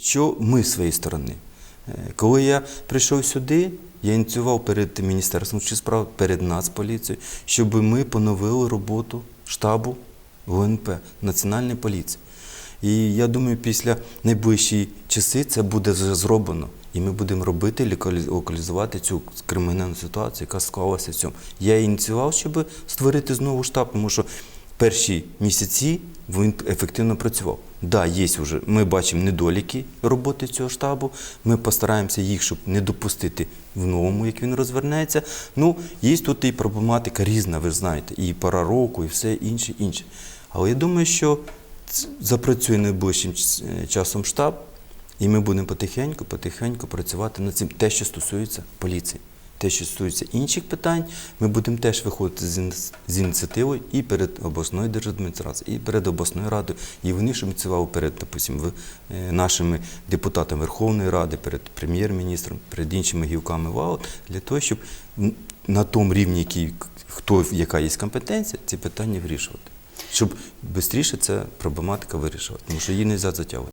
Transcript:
Що ми з своєї сторони? Е, Коли я прийшов сюди, я ініціював перед Міністерством внутрішніх справ, перед Нацполіцією, щоб ми поновили роботу штабу ГУНП Національної поліції. І я думаю, після найближчі часи це буде вже зроблено. І ми будемо робити, локалі- локалізувати цю кримінальну ситуацію, яка склалася в цьому. Я ініціював, щоб створити знову штаб, тому що перші місяці він ефективно працював. Да, є вже. Ми бачимо недоліки роботи цього штабу. Ми постараємося їх, щоб не допустити в новому, як він розвернеться. Ну, є тут і проблематика різна, ви знаєте, і пора року, і все інше, інше. Але я думаю, що запрацює найближчим е, часом штаб, і ми будемо потихеньку, потихеньку працювати над цим. Те, що стосується поліції. Те, що стосується інших питань, ми будемо теж виходити з, ініціативою і перед обласною держадміністрацією, і перед обласною радою. І вони ж ініціювали перед, допустим, е, нашими депутатами Верховної Ради, перед прем'єр-міністром, перед іншими гілками ВАО, для того, щоб на тому рівні, який, хто, яка є компетенція, ці питання вирішувати. Щоб швидше ця проблематика вирішувати, тому що її не можна затягувати.